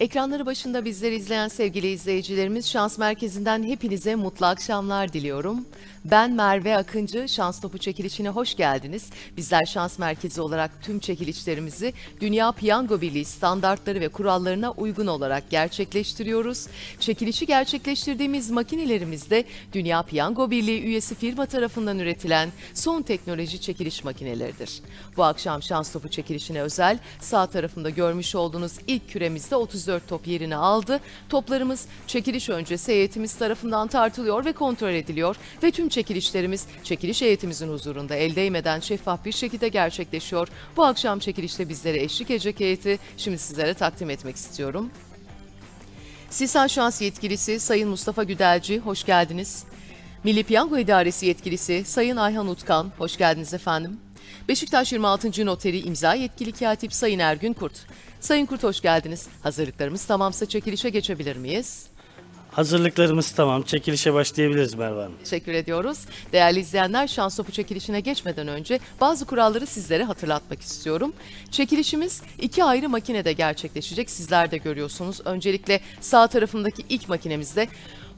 Ekranları başında bizleri izleyen sevgili izleyicilerimiz Şans Merkezi'nden hepinize mutlu akşamlar diliyorum. Ben Merve Akıncı, Şans Topu çekilişine hoş geldiniz. Bizler Şans Merkezi olarak tüm çekilişlerimizi Dünya Piyango Birliği standartları ve kurallarına uygun olarak gerçekleştiriyoruz. Çekilişi gerçekleştirdiğimiz makinelerimizde Dünya Piyango Birliği üyesi firma tarafından üretilen son teknoloji çekiliş makineleridir. Bu akşam Şans Topu çekilişine özel sağ tarafında görmüş olduğunuz ilk küremizde 34 top yerini aldı. Toplarımız çekiliş öncesi heyetimiz tarafından tartılıyor ve kontrol ediliyor ve tüm çekilişlerimiz çekiliş heyetimizin huzurunda el değmeden şeffaf bir şekilde gerçekleşiyor. Bu akşam çekilişte bizlere eşlik edecek heyeti şimdi sizlere takdim etmek istiyorum. Sisan Şans Yetkilisi Sayın Mustafa Güdelci, hoş geldiniz. Milli Piyango İdaresi Yetkilisi Sayın Ayhan Utkan, hoş geldiniz efendim. Beşiktaş 26. Noteri imza yetkili katip Sayın Ergün Kurt. Sayın Kurt hoş geldiniz. Hazırlıklarımız tamamsa çekilişe geçebilir miyiz? Hazırlıklarımız tamam. Çekilişe başlayabiliriz Merve Hanım. Teşekkür ediyoruz. Değerli izleyenler şans topu çekilişine geçmeden önce bazı kuralları sizlere hatırlatmak istiyorum. Çekilişimiz iki ayrı makinede gerçekleşecek. Sizler de görüyorsunuz. Öncelikle sağ tarafındaki ilk makinemizde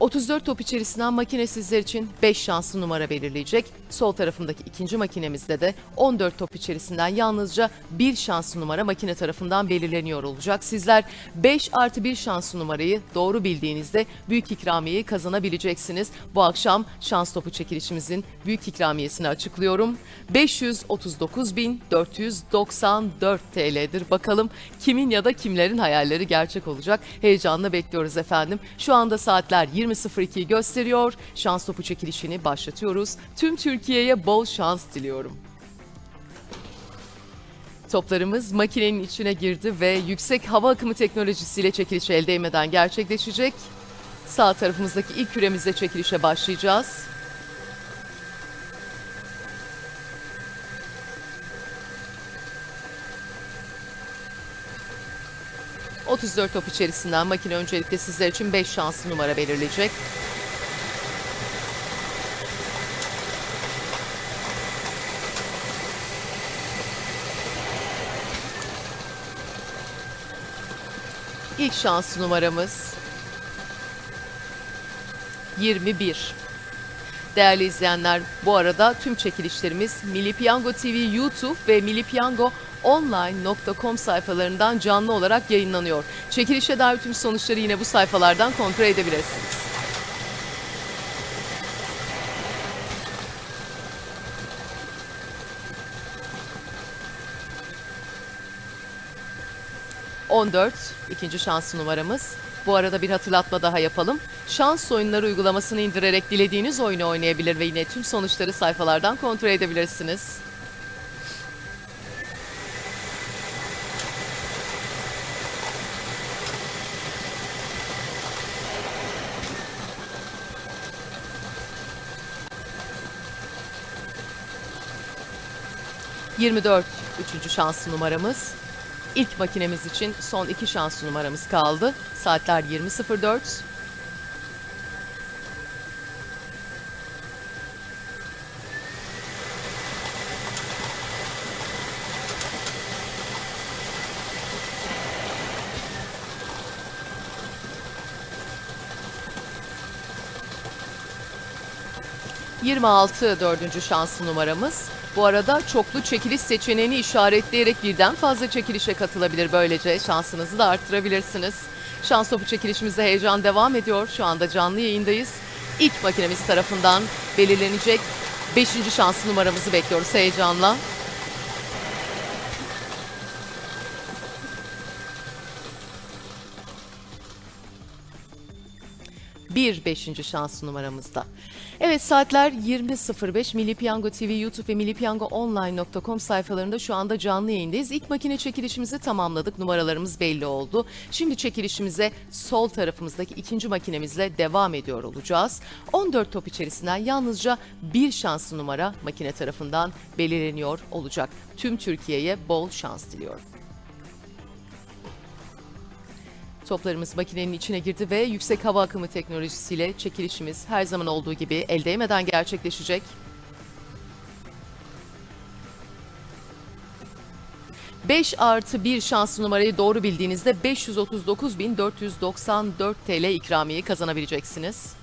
34 top içerisinden makine sizler için 5 şanslı numara belirleyecek. Sol tarafındaki ikinci makinemizde de 14 top içerisinden yalnızca bir şanslı numara makine tarafından belirleniyor olacak. Sizler 5 artı 1 şanslı numarayı doğru bildiğinizde büyük ikramiyeyi kazanabileceksiniz. Bu akşam şans topu çekilişimizin büyük ikramiyesini açıklıyorum. 539.494 TL'dir. Bakalım kimin ya da kimlerin hayalleri gerçek olacak. Heyecanla bekliyoruz efendim. Şu anda saatler 20.02'yi gösteriyor. Şans topu çekilişini başlatıyoruz. Tüm Türkiye'ye bol şans diliyorum. Toplarımız makinenin içine girdi ve yüksek hava akımı teknolojisiyle çekiliş el değmeden gerçekleşecek. Sağ tarafımızdaki ilk küremizde çekilişe başlayacağız. ...34 top içerisinden makine öncelikle sizler için 5 şanslı numara belirleyecek. İlk şanslı numaramız 21. Değerli izleyenler bu arada tüm çekilişlerimiz Milli Piyango TV YouTube ve Milli Piyango online.com sayfalarından canlı olarak yayınlanıyor. Çekilişe dair tüm sonuçları yine bu sayfalardan kontrol edebilirsiniz. ...14 ikinci şanslı numaramız. Bu arada bir hatırlatma daha yapalım. Şans oyunları uygulamasını indirerek dilediğiniz oyunu oynayabilir ve yine tüm sonuçları sayfalardan kontrol edebilirsiniz. ...24 üçüncü şanslı numaramız. İlk makinemiz için son iki şanslı numaramız kaldı. Saatler 20.04. ...26 dördüncü şanslı numaramız. Bu arada çoklu çekiliş seçeneğini işaretleyerek birden fazla çekilişe katılabilir. Böylece şansınızı da arttırabilirsiniz. Şans topu çekilişimizde heyecan devam ediyor. Şu anda canlı yayındayız. İlk makinemiz tarafından belirlenecek 5. şanslı numaramızı bekliyoruz heyecanla. Bir beşinci şans numaramızda. Evet saatler 20.05 Milli Piyango TV YouTube ve millipiyangoonline.com sayfalarında şu anda canlı yayındayız. İlk makine çekilişimizi tamamladık. Numaralarımız belli oldu. Şimdi çekilişimize sol tarafımızdaki ikinci makinemizle devam ediyor olacağız. 14 top içerisinden yalnızca bir şanslı numara makine tarafından belirleniyor olacak. Tüm Türkiye'ye bol şans diliyorum. Toplarımız makinenin içine girdi ve yüksek hava akımı teknolojisiyle çekilişimiz her zaman olduğu gibi el değmeden gerçekleşecek. Beş artı bir şanslı numarayı doğru bildiğinizde 539.494 TL ikramiye kazanabileceksiniz.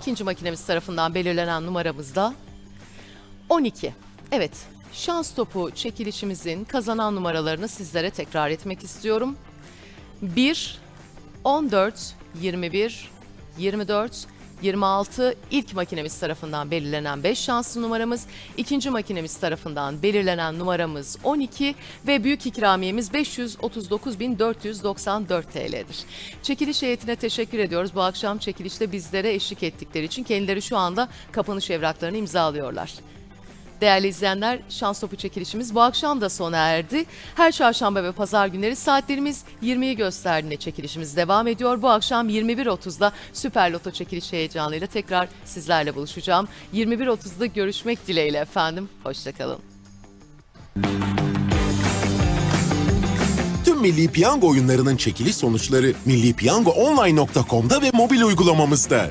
İkinci makinemiz tarafından belirlenen numaramızda 12. Evet, şans topu çekilişimizin kazanan numaralarını sizlere tekrar etmek istiyorum. 1, 14, 21, 24, 26 ilk makinemiz tarafından belirlenen 5 şanslı numaramız, ikinci makinemiz tarafından belirlenen numaramız 12 ve büyük ikramiyemiz 539.494 TL'dir. Çekiliş heyetine teşekkür ediyoruz. Bu akşam çekilişte bizlere eşlik ettikleri için kendileri şu anda kapanış evraklarını imzalıyorlar. Değerli izleyenler, şans topu çekilişimiz bu akşam da sona erdi. Her çarşamba ve pazar günleri saatlerimiz 20'yi gösterdiğinde çekilişimiz devam ediyor. Bu akşam 21.30'da Süper Loto çekiliş heyecanıyla tekrar sizlerle buluşacağım. 21.30'da görüşmek dileğiyle efendim. Hoşçakalın. Tüm Milli Piyango oyunlarının çekiliş sonuçları millipiyangoonline.com'da ve mobil uygulamamızda.